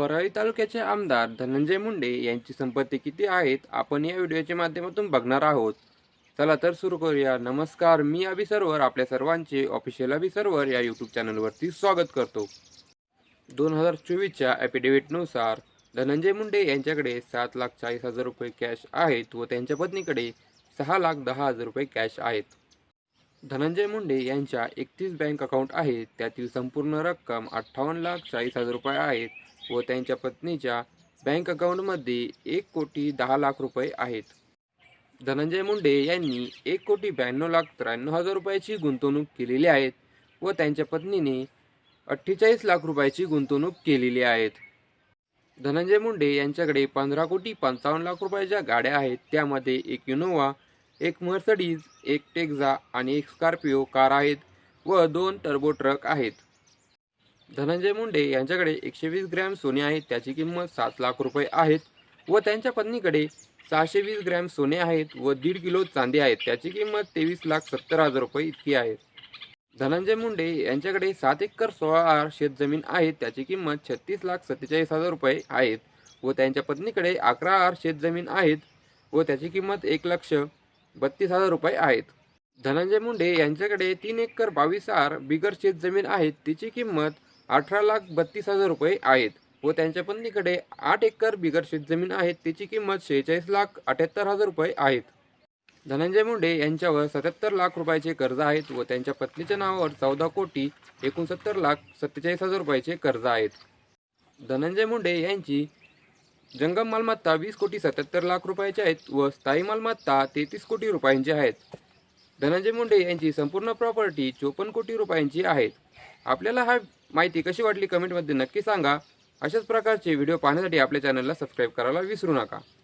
परळी तालुक्याचे आमदार धनंजय मुंडे यांची संपत्ती किती आहेत आपण या व्हिडिओच्या माध्यमातून बघणार आहोत. चला तर सुरू करूया. नमस्कार मी अभि सर्वर आपल्या सर्वांचे ऑफिशियल अभि सर्वर या यूट्यूब चॅनलवरती स्वागत करतो. दोन हजार चोवीसच्या ॲफिडेव्हिटनुसार धनंजय मुंडे यांच्याकडे सात लाख चाळीस हजार रुपये कॅश आहेत व त्यांच्या पत्नीकडे सहा लाख दहा हजार रुपये कॅश आहेत. धनंजय मुंडे यांच्या एकतीस बँक अकाउंट आहेत त्यातील संपूर्ण रक्कम अठ्ठावन्न लाख चाळीस हजार रुपये आहेत. व त्यांच्या पत्नीच्या बँक अकाउंटमध्ये एक कोटी दहा लाख रुपये आहेत. धनंजय मुंडे यांनी एक कोटी ब्याण्णव लाख त्र्याण्णव हजार रुपयाची गुंतवणूक केलेली आहेत व त्यांच्या पत्नीने अठ्ठेचाळीस लाख रुपयाची गुंतवणूक केलेली आहेत. धनंजय मुंडे यांच्याकडे पंधरा कोटी पंचावन्न लाख रुपयाच्या गाड्या आहेत. त्यामध्ये एक इनोवा एक मर्सडीज एक टेक्झा आणि एक स्कॉर्पिओ कार आहेत व दोन टर्बो ट्रक आहेत. धनंजय मुंडे यांच्याकडे एकशे वीस ग्रॅम सोने आहे त्याची किंमत सात लाख रुपये आहेत व त्यांच्या पत्नीकडे सहाशे वीस ग्रॅम सोने आहेत व दीड किलो चांदी आहेत त्याची किंमत तेवीस लाख सत्तर हजार रुपये इतकी आहे. धनंजय मुंडे यांच्याकडे सात एकर सोळा आर शेतजमीन आहे त्याची किंमत छत्तीस लाख सत्तेचाळीस हजार रुपये आहेत व त्यांच्या पत्नीकडे अकरा आर शेतजमीन आहेत व त्याची किंमत एक लक्ष बत्तीस हजार रुपये आहेत. धनंजय मुंडे यांच्याकडे तीन एकर बावीस आर बिगर शेतजमीन आहेत तिची किंमत अठरा लाख बत्तीस हजार रुपये आहेत व त्यांच्या पत्नीकडे आठ एकर बिगर शेतजमीन आहेत त्याची किंमत शेहेचाळीस लाख अठ्याहत्तर हजार रुपये आहेत. धनंजय मुंडे यांच्यावर सत्याहत्तर लाख रुपयाचे कर्ज आहेत व त्यांच्या पत्नीच्या नावावर चौदा कोटी एकोणसत्तर लाख सत्तेचाळीस हजार रुपयाचे कर्ज आहेत. धनंजय मुंडे यांची जंगम मालमत्ता वीस कोटी सत्याहत्तर लाख रुपयाची आहेत व स्थायी मालमत्ता तेहतीस कोटी रुपयांची आहेत. धनंजय मुंडे यांची संपूर्ण प्रॉपर्टी चोपन्न कोटी रुपयांची आहेत. आपल्याला हा माहिती कशी वाटली कमेंटमध्ये नक्की सांगा. अशाच प्रकारचे व्हिडिओ पाहण्यासाठी आपल्या चॅनलला सबस्क्राईब करायला विसरू नका.